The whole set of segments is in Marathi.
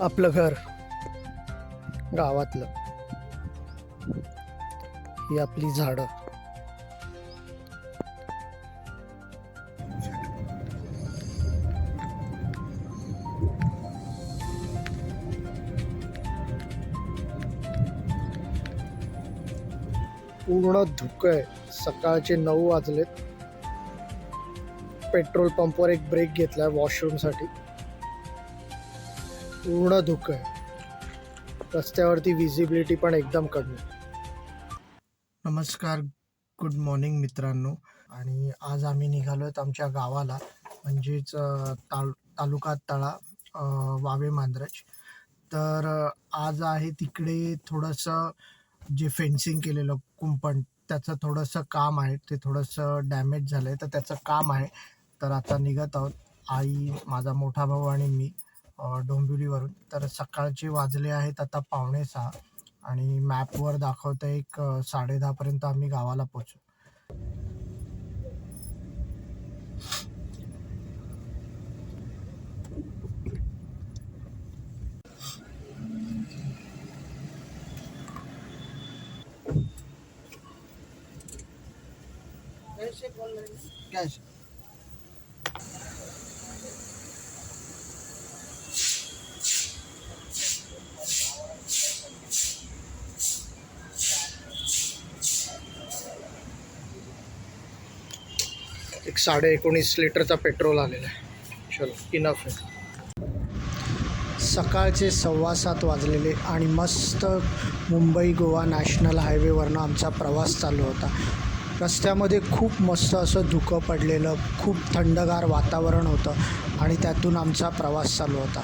आपलं घर. गावातलं. ही आपली झाडं. पूर्ण धुकं आहे. सकाळचे नऊ वाजलेत. पेट्रोल पंपवर एक ब्रेक घेतलाय वॉशरूमसाठी. पूर्ण धुकं आहे. रस्त्यावरती विजिबिलिटी पण एकदम कमी नमस्कार गुड मॉर्निंग मित्रांनो. आणि आज आम्ही निघालो आहेत आमच्या गावाला म्हणजेच ताल तालुका तळा वावे मांद्रज तर आज आहे तिकडे थोडंसं जे फेन्सिंग केलेलं कुंपण त्याचं थोडंसं काम आहे. ते थोडंसं डॅमेज झालं आहे तर त्याचं काम आहे. तर आता निघत आहोत. आई माझा मोठा भाऊ आणि मी. डोंबिवलीवरून. तर सकाळचे वाजले आहेत आता पावणे सहा आणि मॅपवर दाखवतं एक अ, साडेदहापर्यंत आम्ही गावाला पोचू कॅश एक साडे एकोणीस लिटरचा पेट्रोल आलेला आहे. चलो इनफ आहे. सकाळचे सव्वा सात वाजलेले आणि मस्त मुंबई गोवा नॅशनल हायवेवरनं आमचा प्रवास चालू होता. रस्त्यामध्ये खूप मस्त असं धुकं पडलेलं खूप थंडगार वातावरण होतं आणि त्यातून आमचा प्रवास चालू होता.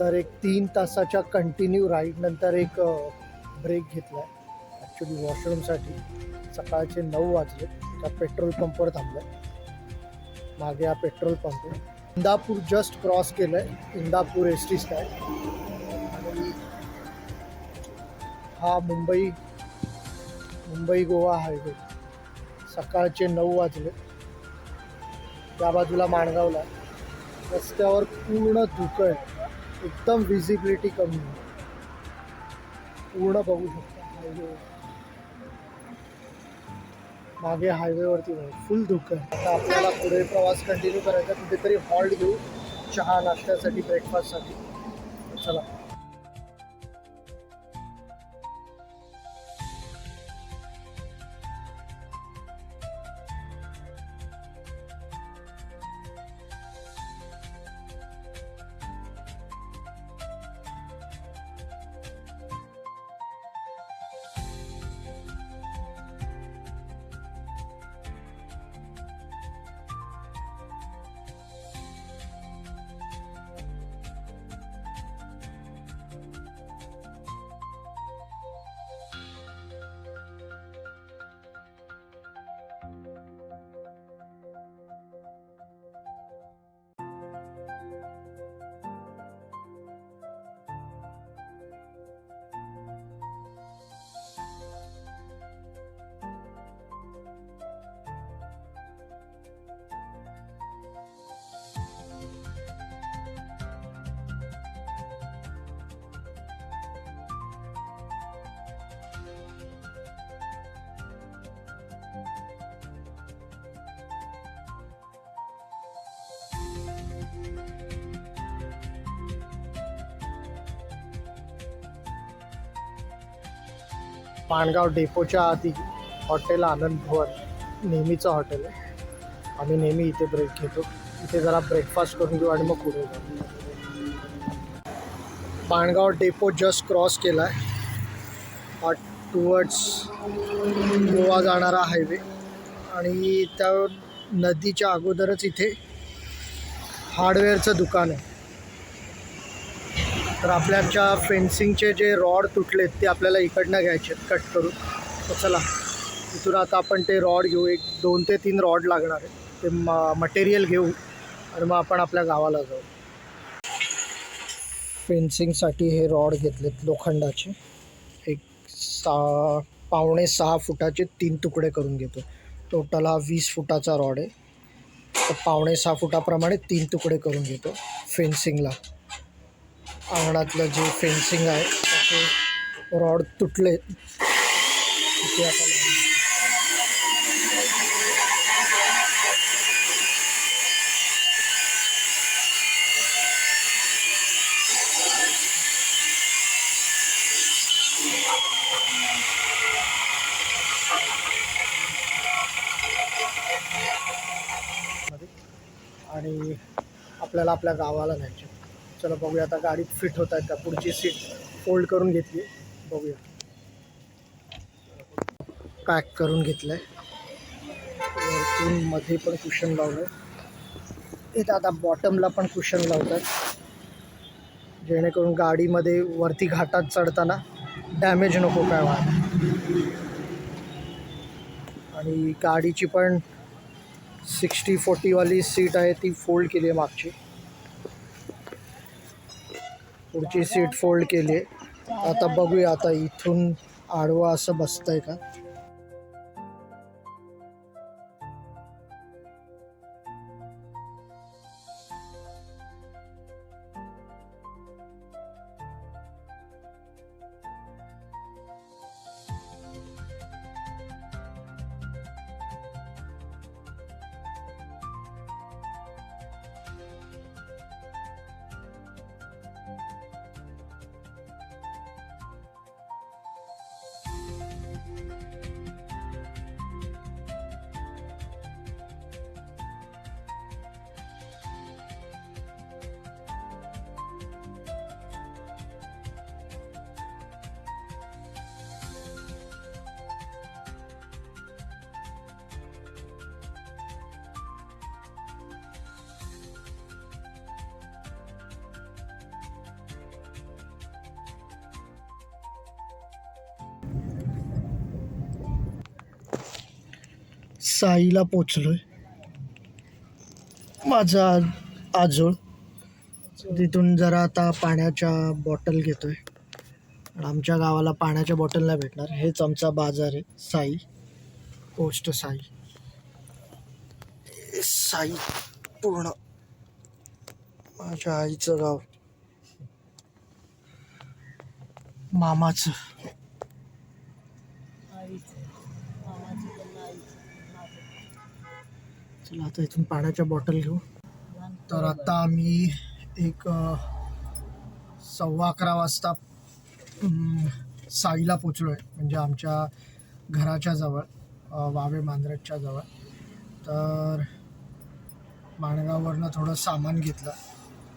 तर एक तीन तासाच्या कंटिन्यू राईडनंतर एक ब्रेक घेतला आहे ॲक्च्युली वॉशरूमसाठी सकाळचे नऊ वाजले. त्या पेट्रोल पंपवर थांबलं मागे हा पेट्रोल पंप आहे. इंदापूर जस्ट क्रॉस केलं आहे इंदापूर एस टी स्टँड हा मुंबई मुंबई गोवा हायवे सकाळचे नऊ वाजले. त्या बाजूला माणगावला. रस्त्यावर पूर्ण धुकं आहे. एकदम विजिबिलिटी कमी आहे पूर्ण बघू शकता हायवे मागे हायवेवरती फुल धुकं आहे. आता आपल्याला पुढे प्रवास कंटिन्यू करायचा कुठेतरी हॉल्ट घेऊ. चहा नाश्त्यासाठी ब्रेकफास्टसाठी चला. पाणगाव डेपोच्या आधी हॉटेल आनंद भवन नेहमीचं हॉटेल आहे. आम्ही नेहमी इथे ब्रेक घेतो. इथे जरा ब्रेकफास्ट करून घेऊ आणि मग पुढे जाऊ. पाणगाव डेपो जस्ट क्रॉस केला आहे टुवर्ड्स गोवा जाणारा हायवे आणि त्या नदीच्या अगोदरच इथे हार्डवेअरचं दुकान आहे. तर आपल्याच्या फेन्सिंगचे जे रॉड तुटलेत ते आपल्याला इकडनं घ्यायचे कट करून. तर चला इथून आता आपण ते रॉड घेऊ. एक दोन ते तीन रॉड लागणार आहे ते म मटेरियल घेऊ आणि मग आपण आपल्या गावाला जाऊ. फेन्सिंगसाठी हे रॉड घेतलेत लोखंडाचे. एक सहा पावणे सहा फुटाचे तीन तुकडे करून घेतो. टोटल हा वीस फुटाचा रॉड आहे. तर पावणे सहा फुटाप्रमाणे तीन तुकडे करून घेतो फेन्सिंगला अंगणातलं जे फेन्सिंग आहे त्याचे रॉड तुटले. ते आणि आपल्याला आपल्या गावाला न्यायचे. चला बघूया आता गाडीत फिट होत आहेत का? पुढची सीट फोल्ड करून घेतली. बघूया. पॅक करून घेतलं आहे वरतून मध्ये पण कुशन लावलं आहे इथं आता बॉटमला पण कुशन लावतात. जेणेकरून गाडीमध्ये वरती घाटात चढताना डॅमेज नको काय व्हायला. आणि गाडीची पण सिक्स्टी फोर्टीवाली सीट आहे ती फोल्ड केली आहे मागची. पुढची सीट फोल्ड केली. आहे आता बघूया आता इथून आडवा असं बसतंय का? साईला पोचलो आहे माझा आजोळ. तिथून जरा आता पाण्याच्या बॉटल घेतो आहे आमच्या गावाला पाण्याच्या बॉटल नाही भेटणार. हेच आमचा बाजार आहे. साई. पोस्ट साई. साई पूर्ण. माझ्या आईचं गाव. मामाचं. चला आता इथून पाण्याच्या बॉटल घेऊ. तर आता आम्ही एक सव्वा अकरा वाजता साईला पोचलो आहे म्हणजे आमच्या घराच्या जवळ वावे मांजरटच्या जवळ. तर माणगाववरनं थोडं सामान घेतलं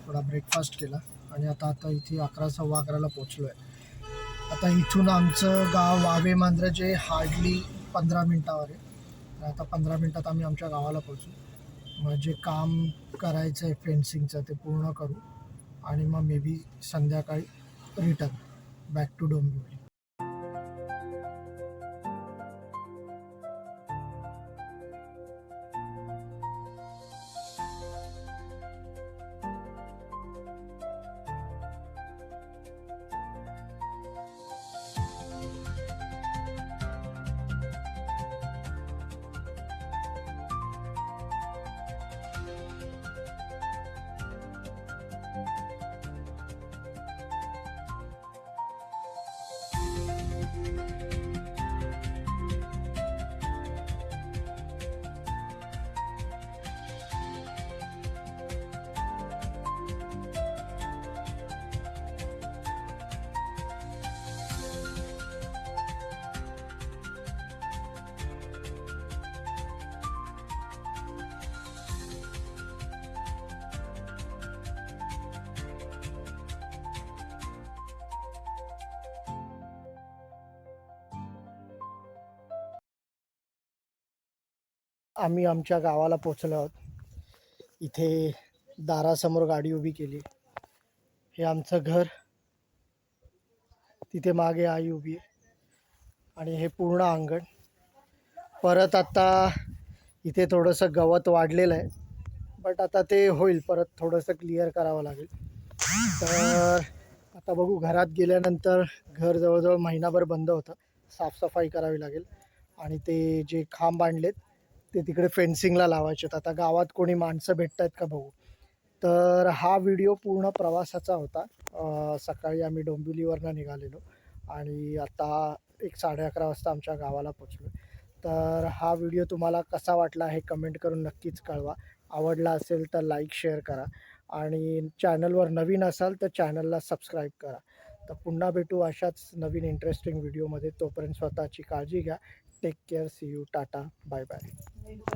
थोडा ब्रेकफास्ट केला आणि आता आता इथे अकरा सव्वा अकराला पोचलो आहे आता इथून आमचं गाव वावे मांजराचे हार्डली पंधरा मिनटावर आहे. तर आता पंधरा मिनटात आम्ही आमच्या गावाला पोहोचू. मग जे काम करायचं आहे फेन्सिंगचं ते पूर्ण करू. आणि मग मे बी संध्याकाळी रिटर्न बॅक टू डोंबिवली आम्ही आमच्या गावाला पोचलो आहोत. इथे दारासमोर गाडी उभी केली. हे आमचं घर. तिथे मागे आई उभी आहे. आणि हे पूर्ण अंगण. परत आता इथे थोडंसं गवत वाढलेलं आहे. बट आता ते होईल. परत थोडंसं क्लिअर करावं लागेल. तर आता बघू घरात गेल्यानंतर घर जवळजवळ महिनाभर बंद होतं. साफसफाई करावी लागेल. आणि ते जे खांब आणलेत ते तिकडे फेन्सिंगला लावायचे आहेत आता गावात कोणी माणसं भेटत आहेत का बघू? तर हा व्हिडिओ पूर्ण प्रवासाचा होता. सकाळी आम्ही डोंबिवलीवरनं निघालेलो आणि आता एक साडे अकरा वाजता आमच्या गावाला पोचलो तर हा व्हिडिओ तुम्हाला कसा वाटला हे कमेंट करून नक्कीच कळवा. आवडला असेल तर लाईक शेअर करा आणि चॅनलवर नवीन असाल तर चॅनलला सबस्क्राईब करा. तर पुन्हा भेटू अशाच नवीन इंटरेस्टिंग व्हिडिओमध्ये तोपर्यंत स्वतःची काळजी घ्या. take care. See you. Tata. Bye bye.